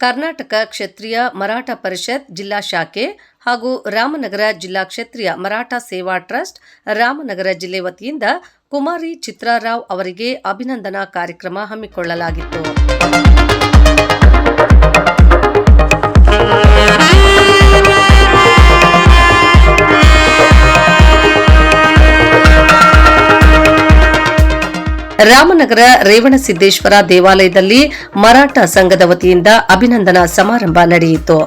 ಕರ್ನಾಟಕ ಕ್ಷತ್ರಿಯ ಮರಾಠ ಪರಿಷತ್ ಜಿಲ್ಲಾ ಶಾಖೆ ಹಾಗೂ ರಾಮನಗರ ಜಿಲ್ಲಾ ಕ್ಷತ್ರಿಯ ಮರಾಠ ಸೇವಾ ಟ್ರಸ್ಟ್ ರಾಮನಗರ ಜಿಲ್ಲೆ ವತಿಯಿಂದ ಕುಮಾರಿ ಚಿತ್ರಾರಾವ್ ಅವರಿಗೆ ಅಭಿನಂದನಾ ಕಾರ್ಯಕ್ರಮ ಹಮ್ಮಿಕೊಳ್ಳಲಾಗಿತ್ತು. ರಾಮನಗರ ರೇವಣಸಿದ್ದೇಶ್ವರ ದೇವಾಲಯದಲ್ಲಿ ಮರಾಠ ಸಂಘದ ವತಿಯಿಂದ ಅಭಿನಂದನಾ ಸಮಾರಂಭ ನಡೆಯಿತು.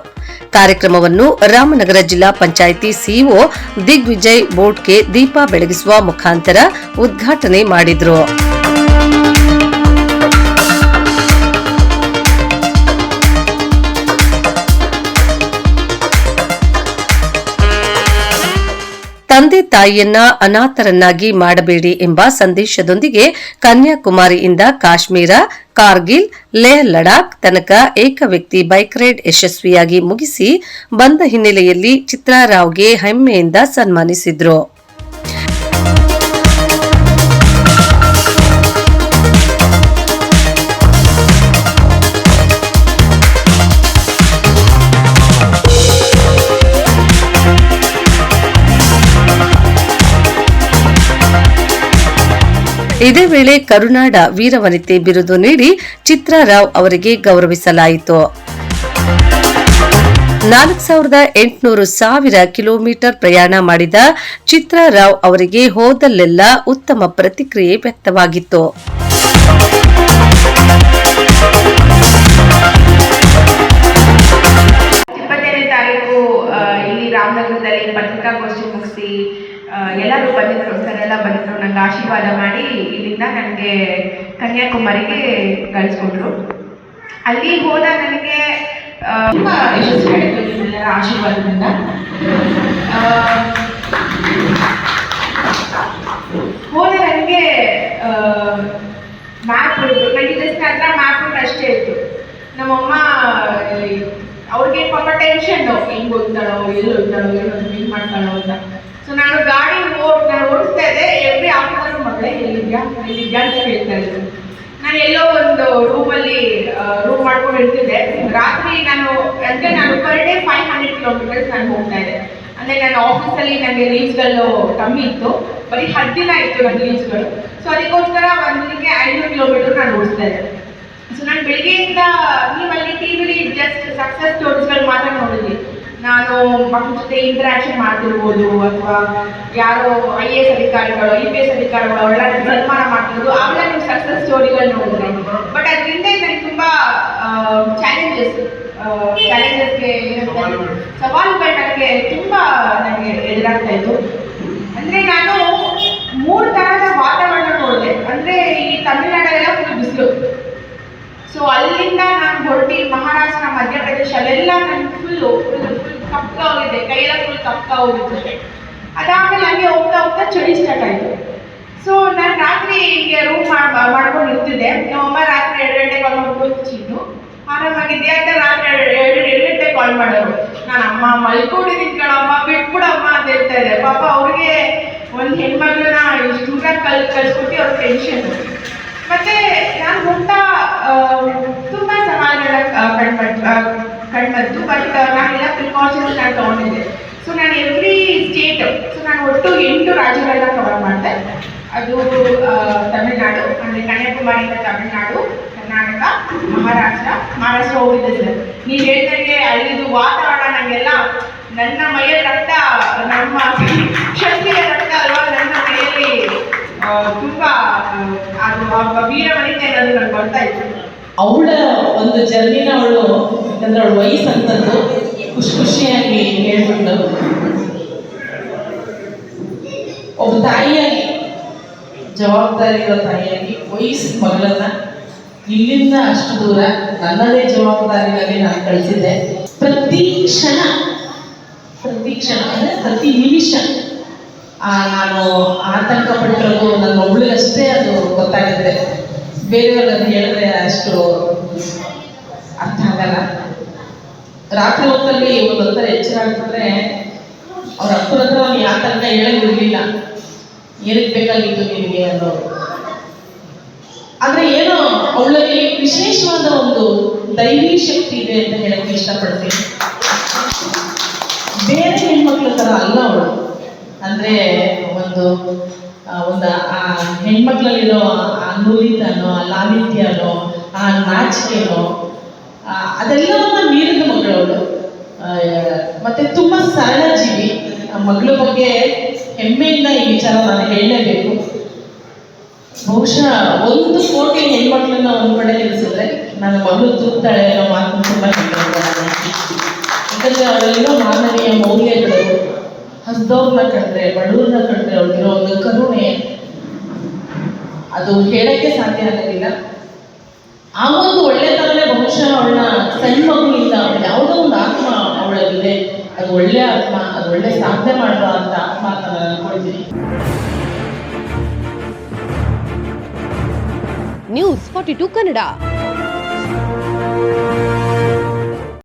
ಕಾರ್ಯಕ್ರಮವನ್ನು ರಾಮನಗರ ಜಿಲ್ಲಾ ಪಂಚಾಯಿತಿ ಸಿಇಒ ದಿಗ್ವಿಜಯ್ ಬೋಟ್ಗೆ ದೀಪ ಬೆಳಗಿಸುವ ಮುಖಾಂತರ ಉದ್ಘಾಟನೆ ಮಾಡಿದ್ರು. ತಂದೆ ತಾಯಿಯನ್ನ ಅನಾಥರನ್ನಾಗಿ ಮಾಡಬೇಡಿ ಎಂಬ ಸಂದೇಶದೊಂದಿಗೆ ಕನ್ಯಾಕುಮಾರಿಯಿಂದ ಕಾಶ್ಮೀರ, ಕಾರ್ಗಿಲ್, ಲೇಹ್, ಲಡಾಖ್ ತನಕ ಏಕ ವ್ಯಕ್ತಿ ಬೈಕ್ ರೈಡ್ ಯಶಸ್ವಿಯಾಗಿ ಮುಗಿಸಿ ಬಂದ ಹಿನ್ನೆಲೆಯಲ್ಲಿ ಚಿತ್ರಾರಾವ್ಗೆ ಹೆಮ್ಮೆಯಿಂದ ಸನ್ಮಾನಿಸಿದ್ರು. ಇದೇ ವೇಳೆ ಕರುನಾಡ ವೀರವನಿತೆ ಬಿರುದು ನೀಡಿ ಚಿತ್ರಾರಾವ್ ಅವರಿಗೆ ಗೌರವಿಸಲಾಯಿತು. ನಾಲ್ಕು ಸಾವಿರದ ಎಂಟುನೂರು ಸಾವಿರ ಕಿಲೋಮೀಟರ್ ಪ್ರಯಾಣ ಮಾಡಿದ ಚಿತ್ರಾರಾವ್ ಅವರಿಗೆ ಹೋದಲ್ಲೆಲ್ಲ ಉತ್ತಮ ಪ್ರತಿಕ್ರಿಯೆ ವ್ಯಕ್ತವಾಗಿತ್ತು. ಎಲ್ಲರೂ ಬಂದಿದ್ರು ಸರ್ ಎಲ್ಲ ಬಂದಿದ್ರು. ನಂಗೆ ಆಶೀರ್ವಾದ ಮಾಡಿ ಇಲ್ಲಿಂದ ನನಗೆ ಕನ್ಯಾಕುಮಾರಿಗೆ ಕಳಿಸ್ಕೊಂಡ್ರು ಅಲ್ಲಿ ಹೋದ ನನಗೆ ತುಂಬ ಯಶಸ್ವಿ ಆಯಿತು ನಿಮ್ಮೆಲ್ಲರ ಆಶೀರ್ವಾದದಿಂದ. ಹೋದ ನನಗೆ ಮ್ಯಾಪ್ ನನಗೆ ಜಸ್ಟ್ ಮ್ಯಾಪ್ ಅಷ್ಟೇ ಇತ್ತು. ನಮ್ಮಮ್ಮ ಅವ್ರಿಗೆ ಪಾಪ ಟೆನ್ಷನ್ ಹೆಂಗ್ ಎಲ್ಲೋ ಎಲ್ಲಿ ಹೋಗ್ತಾಳೋ ಏನು ಹೆಂಗ್ ಮಾಡ್ತಾಳೋ ಅಂತ. ಸೊ ನಾನು ನಾನು ಇದೆ. ಎವ್ರಿ ಆಫೀಸರ್ ಮಗಳೇ ಎಲ್ಲಿದ್ಯಾ? ಎಲ್ಲಿದ್ಯಾ ಅಂತ ಕೇಳ್ತಾ ಇದ್ರು. ನಾನು ಎಲ್ಲೋ ಒಂದು ರೂಮಲ್ಲಿ ರೂಮ್ ಮಾಡ್ಕೊಂಡು ಇರ್ತಿದ್ದೆ. ರಾತ್ರಿ ನಾನು, ಅಂದರೆ ನಾನು per day five hundred kilometres ನಾನು ಹೋಗ್ತಾ ಇದ್ದೆ. ಅಂದ್ರೆ ನನ್ನ ಆಫೀಸಲ್ಲಿ ನನಗೆ ಲೀವ್ಸ್ಗಳು ಕಮ್ಮಿ ಇತ್ತು. ಬರೀ ಹತ್ತು ದಿನ ಇತ್ತು ನನ್ನ ಲೀವ್ಸ್ಗಳು ಸೊ ಅದಕ್ಕೋಸ್ಕರ ಒಂದು ದಿನಕ್ಕೆ ಐನೂರು ಕಿಲೋಮೀಟರ್ ನಾನು ಓಡಿಸ್ತಾ ಇದ್ದೆ. ಸೊ ನಾನು ಬೆಳಿಗ್ಗೆಯಿಂದ ಅಲ್ಲಿ ಟಿ ವಿಲಿ ಜಸ್ಟ್ ಸಕ್ಸಸ್ ಸ್ಟೋರೀಸ್ಗಳು ಮಾತ್ರ ನೋಡಿದ್ವಿ ನಾನು ಮಕ್ಕಳ ಜೊತೆ ಇಂಟ್ರಾಕ್ಷನ್ ಮಾಡ್ತಿರ್ಬೋದು ಅಥವಾ ಯಾರೋ ಐ ಎ ಎಸ್ ಅಧಿಕಾರಿಗಳು ಐ ಪಿ ಎಸ್ ಅಧಿಕಾರಿಗಳು ಒಳ್ಳೆ ಸನ್ಮಾನ ಮಾಡ್ತಿರೋದು ಅವೆಲ್ಲ ನೀವು ಸಕ್ಸಸ್ ಸ್ಟೋರಿಗಳು ನೋಡಿದ್ರೆ. ಬಟ್ ಅದರಿಂದ ನನಗೆ ತುಂಬ ಚಾಲೆಂಜಸ್ ಚಾಲೆಂಜಸ್ಗೆ ಸವಾಲುಗಳು ನನಗೆ ತುಂಬ ನನಗೆ ಎದುರಾಗ್ತಾ ಇತ್ತು. ಅಂದರೆ ನಾನು ಮೂರು ಥರದ ವಾತಾವರಣ ನೋಡಿದೆ. ಅಂದರೆ ಈ ತಮಿಳ್ನಾಡಲ್ಲೆಲ್ಲ ಫುಲ್ ಬಿಸಿಲು. ಸೊ ಅಲ್ಲಿಂದ ನಾನು ಹೊರಟಿ ಮಹಾರಾಷ್ಟ್ರ, ಮಧ್ಯಪ್ರದೇಶ, ಅಲ್ಲೆಲ್ಲ ನನ್ ಫುಲ್ಲು ಫುಲ್ ಫುಲ್ ಕಪ್ಪ ಹೋಗಿದೆ ಕೈಲ ಫುಲ್ ಕಪ್ಪ ಹೋಗಿದ್ದೆ ಅದಾದ್ಮೇಲೆ ಹಂಗೆ ಹೋಗ್ತಾ ಹೋಗ್ತಾ ಚಳಿ ಸ್ಟಾರ್ಟ್ ಆಯಿತು. ಸೊ ನಾನು ರಾತ್ರಿ ಹಿಂಗೆ ರೂಮ್ ಮಾಡ್ಕೊಂಡು ಇರ್ತಿದ್ದೆ ನಮ್ಮಮ್ಮ ರಾತ್ರಿ ಎರಡು ಗಂಟೆ ಕಾಲ್ ಮಾಡ್ಕೊಂಡು ಚಿನ್ನು ಅಂತ ರಾತ್ರಿ ಎರಡು ಎರಡು ಗಂಟೆಗೆ ಕಾಲ್ ಮಾಡೋರು. ನಾನು ಅಮ್ಮ ಮಲ್ಕೊಂಡಿದ್ದೀನಿ ಕಣಮ್ಮ, ಬಿಟ್ಬಿಡಮ್ಮ ಅಂತ ಹೇಳ್ತಾ ಇದ್ದೆ ಪಾಪ ಅವ್ರಿಗೆ ಒಂದು ಹೆಣ್ಮಗಳನ್ನ ಇಷ್ಟು ದೂರ ಕಲ್, ಕಳ್ಸ್ಕೊಟ್ಟು ಅವ್ರ ಟೆನ್ಷನ್ ಮತ್ತೆ ನಾನು ಹೋಗ್ತಾ ತುಂಬಾ ಸವಾಲುಗಳ ಕಣ್ಬಟ್ ಕಣ್ಬಂತು ಬಟ್ ನಾನೆಲ್ಲ ಪ್ರಿಕಾಷನ್ಸ್ ನಾನು ತಗೊಂಡಿದ್ದೆ. ಸೊ ನಾನು ಎವ್ರಿ ಸ್ಟೇಟ್ ಸೊ ನಾನು ಒಟ್ಟು ಎಂಟು ರಾಜ್ಯಗಳನ್ನ ಕವರ್ ಮಾಡಿದೆ. ಅದು ತಮಿಳ್ನಾಡು, ಅಂದರೆ ಕನ್ಯಾಕುಮಾರಿಯಿಂದ ತಮಿಳ್ನಾಡು, ಕರ್ನಾಟಕ, ಮಹಾರಾಷ್ಟ್ರ ಮಹಾರಾಷ್ಟ್ರ ಹೋಗಿದ್ದೆ ಸರ್. ನೀವು ಹೇಳ್ದಂಗೆ ಅಲ್ಲಿದು ವಾತಾವರಣ ನನಗೆಲ್ಲ ನನ್ನ ಮೈಯ ರಕ್ತ, ನಮ್ಮ ಶಕ್ತಿಯ ರಕ್ತ ಅಲ್ವಾ, ನನ್ನ ಮೈಯಲ್ಲಿ ಇತ್ತು ಅವಳ ಒಂದು ಜರ್ನಿನ ಅವಳು ಯಾಕಂದ್ರೆ ಅವಳು ವಯಸ್ಸಂತದ್ದು ಖುಷಿ ಖುಷಿಯಾಗಿ ಹೇಳ್ಬಿಟ್ಟು ಒಬ್ಬ ತಾಯಿಯಾಗಿ, ಜವಾಬ್ದಾರಿ ಇರೋ ತಾಯಿಯಾಗಿ ವಯಸ್ಸು ಮಗಳನ್ನ ಇಲ್ಲಿಂದ ಅಷ್ಟು ದೂರ ನನ್ನದೇ ಜವಾಬ್ದಾರಿಗಾಗಿ ನಾನು ಕಳಿಸಿದ್ದೆ. ಪ್ರತಿ ಕ್ಷಣ ಪ್ರತಿ ಕ್ಷಣ, ಅಂದರೆ ಪ್ರತಿ ನಿಮಿಷ ನಾನು ಆತಂಕ ಪಟ್ಟಿರೋದು ನನ್ನ ಒಬ್ಳಿಗಷ್ಟೇ ಅದು ಗೊತ್ತಾಗುತ್ತೆ. ಬೇರೆಯವ್ರಿಗೆ ಅದು ಹೇಳಿದ್ರೆ ಅಷ್ಟು ಅರ್ಥ ಆಗಲ್ಲ. ರಾತ್ರಿ ಹೊತ್ತಲ್ಲಿ ಒಂದೊಂಥರ ಎಚ್ಚರ ಆಗ್ತಂದ್ರೆ ಅವ್ರ ಅಪ್ಪರ ಹತ್ರ ಅವ್ನು ಯಾವ ತನಕ ಹೇಳಂಗಿರ್ಲಿಲ್ಲ ಏನಕ್ಕೆ ಬೇಕಾಗಿತ್ತು ನಿಮಗೆ ಅನ್ನೋರು ಆದ್ರೆ ಏನೋ ಅವಳಲ್ಲಿ ವಿಶೇಷವಾದ ಒಂದು ದೈವಿ ಶಕ್ತಿ ಇದೆ ಅಂತ ಹೇಳಕ್ಕೆ ಇಷ್ಟಪಡ್ತೀನಿ. ಬೇರೆ ಹೆಣ್ಮಕ್ಳ ಥರ ಅಲ್ಲ ಅವಳು. ಅಂದ್ರೆ ಒಂದು ಒಂದು, ಆ, ಹೆಣ್ಮಕ್ಳಲ್ಲಿರೋ ಆ ನೂಲಿತನೋ ಆ ಲಾಲಿತ್ಯನೋ, ಆ ನಾಚಿಕೆನೋ ಅದೆಲ್ಲವನ್ನ ಮೀರಿದ ಅವಳು ಮತ್ತೆ ತುಂಬಾ ಸರಳ ಜೀವಿ. ಮಗಳ ಬಗ್ಗೆ ಹೆಮ್ಮೆಯಿಂದ ಈ ವಿಚಾರ ನಾನು ಹೇಳಲೇಬೇಕು. ಬಹುಶಃ ಒಂದು ಕೋಟಿ ಹೆಣ್ಮಕ್ಳನ್ನ ಒಂದು ಕಡೆ ನಿಲ್ಲಿಸಿದ್ರೆ ನನ್ನ ಮಗಳು ತೂಗ್ತಾಳೆ ಅನ್ನೋ ಮಾತು ತುಂಬಾ. ಯಾಕಂದ್ರೆ ಅವರಲ್ಲಿರೋ ಮಾನವೀಯ ಮೌಲ್ಯಗಳು ಹಸ್ದವ್ರನ್ನ ಕಂಡ್ರೆ ಬಡವ್ರನ್ನ ಕಂಡ್ರೆ ಅವ್ರಿಗಿರೋ ಒಂದು ಕರುಣೆ, ಅದು ಹೇಳಕ್ಕೆ ಸಾಧ್ಯ ಆಗೋದಿಲ್ಲ ಆ ಒಂದು ಒಳ್ಳೆತನನೇ ಬಹುಶಃ ಅವಳನ್ನ ಸಣ್ಣ ಮಗುವಿಂದ ಯಾವುದೋ ಒಂದು ಆತ್ಮ ಅವಳಲ್ಲಿದೆ. ಅದು ಒಳ್ಳೆ ಆತ್ಮ, ಅದು ಒಳ್ಳೆ ಸಾಧನೆ ಮಾಡುವ ಅಂತ ಆತ್ಮ ಅಂತ ನಾನು ಅನ್ಕೊಳ್ತೀನಿ ನ್ಯೂಸ್ ಫಾರ್ಟಿ ಟು ಕನ್ನಡ.